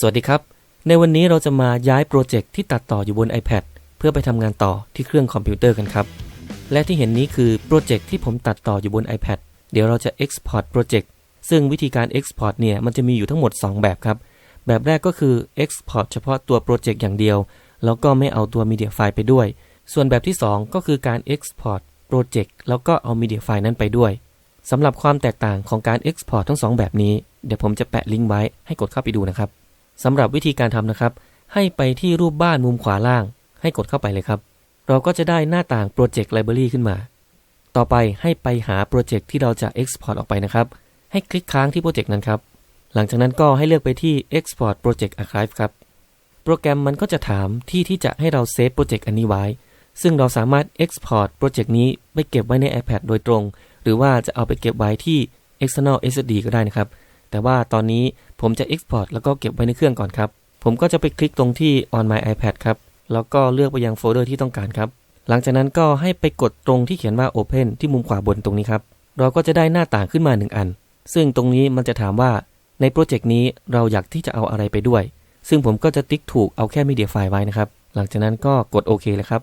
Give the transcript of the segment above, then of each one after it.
สวัสดีครับ ในวันนี้เราจะมาย้ายโปรเจกต์ที่ตัดต่ออยู่บน iPad เพื่อไปทำงานต่อที่เครื่องคอมพิวเตอร์กันครับ และที่เห็นนี้คือโปรเจกต์ที่ผมตัดต่ออยู่บน iPad เดี๋ยวเราจะ Export Project ซึ่งวิธีการ Export เนี่ยมันจะมีอยู่ทั้งหมด 2 แบบครับ แบบแรกก็คือ Export เฉพาะตัวโปรเจกต์อย่างเดียว แล้วก็ไม่เอาตัว Media File ไปด้วย ส่วนแบบที่ 2 ก็คือการ Export Project แล้วก็เอา Media File นั้นไปด้วยสำหรับความแตกต่างของการ Export ทั้งสองแบบนี้ เดี๋ยวผมจะแปะลิงก์ไว้ให้กดเข้าไปดูนะครับ สำหรับวิธีการทำนะครับ ให้ไปที่รูปบ้านมุมขวาล่าง ให้กดเข้าไปเลยครับ เราก็จะได้หน้าต่าง Project Library ขึ้นมา ต่อไปให้ไปหาโปรเจกต์ที่เราจะ Export ออกไปนะครับ ให้คลิกค้างที่โปรเจกต์นั้นครับ หลังจากนั้นก็ให้เลือกไปที่ Export Project Archive ครับ โปรแกรมมันก็จะถามที่ที่จะให้เราเซฟโปรเจกต์อันนี้ไว้ ซึ่งเราสามารถ Export โปรเจกต์นี้ไปเก็บไว้ใน iPad โดยตรง หรือว่าจะเอาไปเก็บไว้ที่ external SSD ก็ได้นะครับ แต่ว่าตอนนี้ผมจะ Export แล้วก็เก็บไว้ในเครื่องก่อนครับ ผมก็จะไปคลิกตรงที่ on my iPad ครับ แล้วก็เลือกไปยังโฟลเดอร์ที่ต้องการครับ หลังจากนั้นก็ให้ไปกดตรงที่เขียนว่า Open ที่มุมขวาบนตรงนี้ครับ เราก็จะได้หน้าต่างขึ้นมา 1 อัน ซึ่งตรงนี้มันจะถามว่าในโปรเจกต์นี้เราอยากที่จะเอาอะไรไปด้วย ซึ่งผมก็จะติ๊กถูกเอาแค่ Media File ไว้นะครับ หลังจากนั้นก็กดโอเคเลยครับ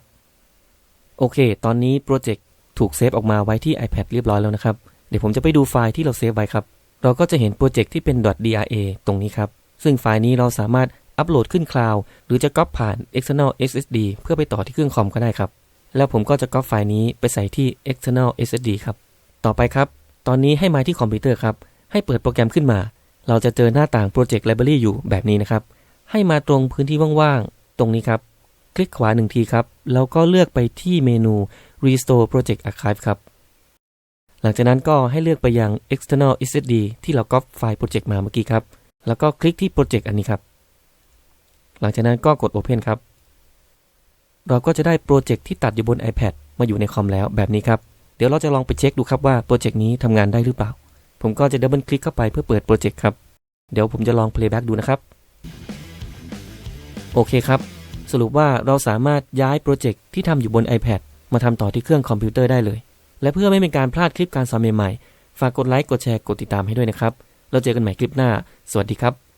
โอเค ตอนนี้โปรเจกต์ถูกเซฟออกมาไว้ที่ iPad เรียบร้อยแล้วนะครับ เดี๋ยวผมจะไปดูไฟล์ที่เราเซฟไว้ครับ เราก็จะเห็นโปรเจกต์ที่เป็น .dra ตรงนี้ครับ ซึ่งไฟล์นี้เราสามารถอัปโหลดขึ้นคลาวด์หรือจะก๊อปผ่าน external SSD เพื่อไปต่อที่เครื่องคอมก็ได้ครับ แล้วผมก็จะก๊อปไฟล์นี้ไปใส่ที่ external SSD ครับ ต่อไปครับ ตอนนี้ให้มาที่คอมพิวเตอร์ครับ ให้เปิดโปรแกรมขึ้นมา เราจะเจอหน้าต่าง Project Library อยู่แบบนี้นะครับ ให้มาตรงพื้นที่ว่างๆ ตรงนี้ครับ คลิกขวาหนึ่งทีครับ แล้วก็เลือกไปที่เมนู Restore Project Archive ครับ หลังจากนั้นก็ให้เลือกไปยัง external SSD ที่เราก๊อปไฟล์โปรเจกต์มาเมื่อกี้ครับ แล้วก็คลิกที่โปรเจกต์อันนี้ครับ หลังจากนั้นก็กด Open ครับ เราก็จะได้โปรเจกต์ที่ตัดอยู่บน iPad มาอยู่ในคอมแล้วแบบนี้ครับ เดี๋ยวเราจะลองไปเช็คดูครับว่าโปรเจกต์นี้ทำงานได้หรือเปล่า ผมก็จะดับเบิลคลิกเข้าไปเพื่อเปิดโปรเจกต์ครับ เดี๋ยวผมจะลอง playback ดูนะครับ โอเคครับ สรุปว่าเราสามารถย้ายโปรเจกต์ที่ทำอยู่บน iPad มาทำต่อที่เครื่องคอมพิวเตอร์ได้เลย และเพื่อไม่เป็นการพลาดคลิปการสอนใหม่ๆ ฝากกดไลค์ กดแชร์ กดติดตามให้ด้วยนะครับ เราเจอกันใหม่คลิปหน้า สวัสดีครับ